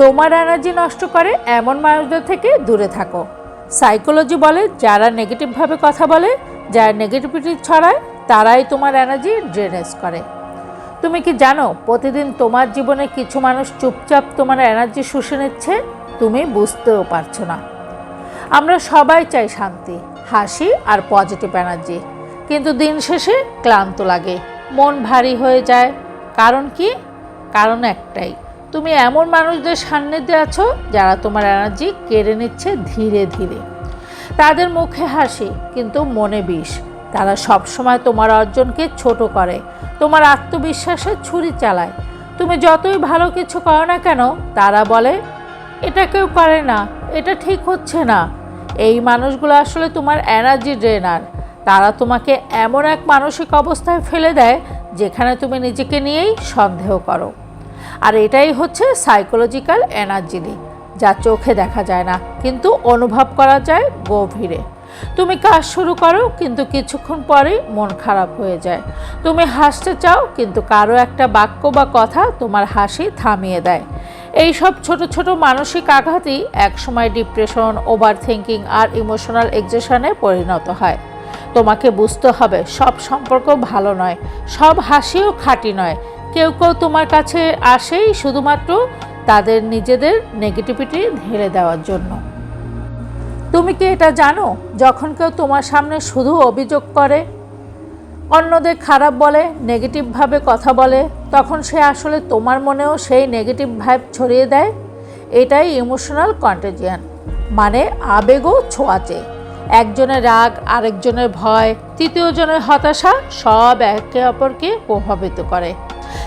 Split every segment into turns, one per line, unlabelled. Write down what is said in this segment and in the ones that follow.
তোমার এনার্জি নষ্ট করে এমন মানুষদের থেকে দূরে থাকো। সাইকোলজি বলে, যারা নেগেটিভভাবে কথা বলে, যারা নেগেটিভিটি ছড়ায়, তারাই তোমার এনার্জি ড্রেনেজ করে। তুমি কি জানো, প্রতিদিন তোমার জীবনে কিছু মানুষ চুপচাপ তোমার এনার্জি শুষে নিচ্ছে? তুমি বুঝতেও পারছ না। আমরা সবাই চাই শান্তি, হাসি আর পজিটিভ এনার্জি। কিন্তু দিন শেষে ক্লান্ত লাগে, মন ভারী হয়ে যায়। কারণ কি? কারণ একটাই তুমি এমন মানুষদের সান্নিধ্যে আছো যারা তোমার এনার্জি কেড়ে নিচ্ছে ধীরে ধীরে। তাদের মুখে হাসি, কিন্তু মনে বিষ। তারা সবসময় তোমার অর্জনকে ছোট করে, তোমার আত্মবিশ্বাসে ছুরি চালায়। তুমি যতই ভালো কিছু করো না কেন, তারা বলে, এটা কেউ করে না, এটা ঠিক হচ্ছে না। এই মানুষগুলো আসলে তোমার এনার্জি ড্রেনার। তারা তোমাকে এমন এক মানসিক অবস্থায় ফেলে দেয়, যেখানে তুমি নিজেকে নিয়েই সন্দেহ করো। আর এটাই হচ্ছে সাইকোলজিক্যাল এনার্জি যা চোখে দেখা যায় না, কিন্তু অনুভব করা যায় গভীরে। তুমি কাজ শুরু করো, কিন্তু কিছুক্ষণ পরেই মন খারাপ হয়ে যায়। তুমি হাসতে চাও, কিন্তু কারও একটা বাক্য বা কথা তোমার হাসি থামিয়ে দেয়। এই সব ছোট ছোট মানসিক আঘাতই একসময় ডিপ্রেশন ওভার থিঙ্কিং আর ইমোশনাল এক্সেশনে পরিণত হয়। তোমাকে বুঝতে হবে, সব সম্পর্ক ভালো নয়, সব হাসিও খাঁটি নয়। কেউ কেউ তোমার কাছে আসেই শুধুমাত্র তাদের নিজেদের নেগেটিভিটি ঢেলে দেওয়ার জন্য। তুমি কি এটা জানো? যখন কেউ তোমার সামনে শুধু অভিযোগ করে, অন্যদের খারাপ বলে নেগেটিভভাবে কথা বলে, তখন সে আসলে তোমার মনেও সেই নেগেটিভ ভাইব ছড়িয়ে দেয়? এটাই ইমোশনাল কন্টেজিয়ান মানে আবেগও ছোঁয়াচে। একজনের রাগ, আরেকজনের ভয়, তৃতীয়জনের হতাশা সব একে অপরকে প্রভাবিত করে।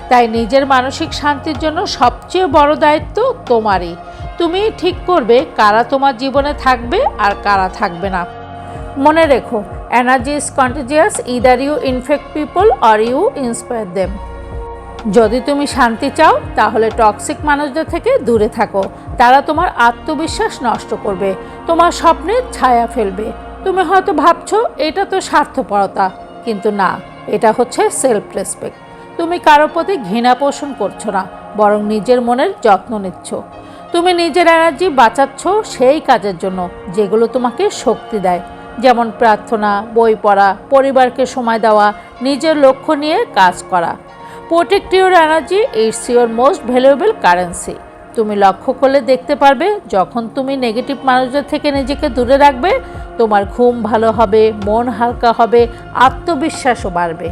তাই নিজের মানসিক শান্তির জন্য সবচেয়ে বড় দায়িত্ব তোমারই। তুমি ঠিক করবে কারা তোমার জীবনে থাকবে আর কারা থাকবে না। মনে রেখো energy is contagious either you infect people or you inspire them যদি তুমি শান্তি চাও, তাহলে টক্সিক মানুষদের থেকে দূরে থাকো। তারা তোমার আত্মবিশ্বাস নষ্ট করবে, তোমার স্বপ্নের ছায়া ফেলবে। তুমি হয়তো ভাবছ, এটা তো স্বার্থপরতা, কিন্তু না, এটা হচ্ছে সেলফ রেসপেক্ট তুমি কারোর প্রতি ঘৃণা পোষণ করছ না, বরং নিজের মনের যত্ন নিচ্ছ। তুমি নিজের এনার্জি বাঁচাচ্ছ সেই কাজের জন্য, যেগুলো তোমাকে শক্তি দেয়। যেমন প্রার্থনা, বই পড়া, পরিবারকে সময় দেওয়া, নিজের লক্ষ্য নিয়ে কাজ করা। Protect your energy it's your most valuable currency. তুমি লক্ষ্য করলে দেখতে পারবে, যখন তুমি নেগেটিভ মানুষদের থেকে নিজেকে দূরে রাখবে, তোমার ঘুম ভালো হবে, মন হালকা হবে, আত্মবিশ্বাসও বাড়বে।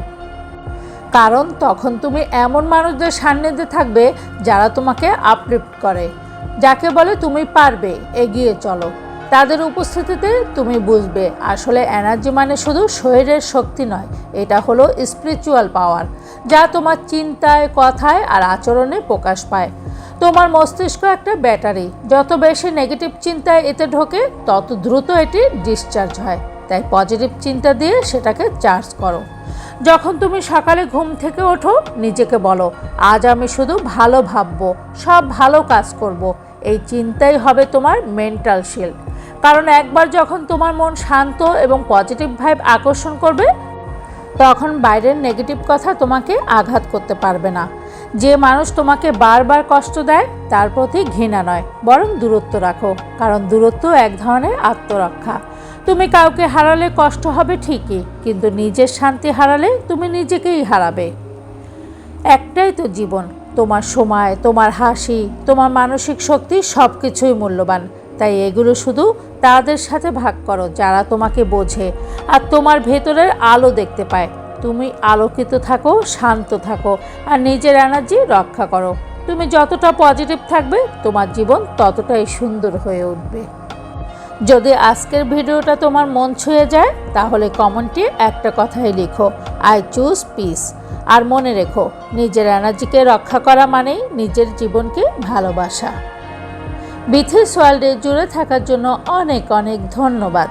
কারণ তখন তুমি এমন মানুষদের সান্নিধ্যে থাকবে যারা তোমাকে আপলিফ্ট করে, যাকে বলে তুমি পারবে, এগিয়ে চলো। তাদের উপস্থিতিতে তুমি বুঝবে, আসলে এনার্জি মানে শুধু শরীরের শক্তি নয়, এটা হলো স্পিরিচুয়াল পাওয়ার যা তোমার চিন্তায়, কথায় আর আচরণে প্রকাশ পায়। তোমার মস্তিষ্ক একটা ব্যাটারি, যত বেশি নেগেটিভ চিন্তায় এতে ঢোকে, তত দ্রুত এটি ডিসচার্জ হয়। তাই পজিটিভ চিন্তা দিয়ে সেটাকে চার্জ করো। যখন তুমি সকালে ঘুম থেকে ওঠো, নিজেকে বলো, আজ আমি শুধু ভালো ভাববো, সব ভালো কাজ করব। এই চিন্তাই হবে তোমার মেন্টাল শিল্ড কারণ একবার যখন তোমার মন শান্ত এবং পজিটিভ ভাইব আকর্ষণ করবে, তখন বাইরের নেগেটিভ কথা তোমাকে আঘাত করতে পারবে না। যে মানুষ তোমাকে বারবার কষ্ট দেয়, তার প্রতি ঘৃণা নয়, বরং দূরত্ব রাখো। কারণ দূরত্ব এক ধরনের আত্মরক্ষা। তুমি কাউকে হারালে কষ্ট হবে ঠিকই, কিন্তু নিজের শান্তি হারালে তুমি নিজেকেই হারাবে। একটাই তো জীবন, তোমার সময়, তোমার হাসি, তোমার মানসিক শক্তি সব কিছুই মূল্যবান। তাই এগুলো শুধু তাদের সাথে ভাগ করো, যারা তোমাকে বোঝে আর তোমার ভেতরের আলো দেখতে পায়। তুমি আলোকিত থাকো, শান্ত থাকো আর নিজের এনার্জি রক্ষা করো। তুমি যতটা পজিটিভ থাকবে, তোমার জীবন ততটাই সুন্দর হয়ে উঠবে। যদি আজকের ভিডিওটা তোমার মন ছুঁয়ে যায়, তাহলে কমেন্টে একটা কথাই লিখো আই চুজ পিস আর মনে রেখো, নিজের এনার্জিকে রক্ষা করা মানেই নিজের জীবনকে ভালোবাসা। বিথিস ওয়ার্ল্ডে জুড়ে থাকার জন্য অনেক অনেক ধন্যবাদ।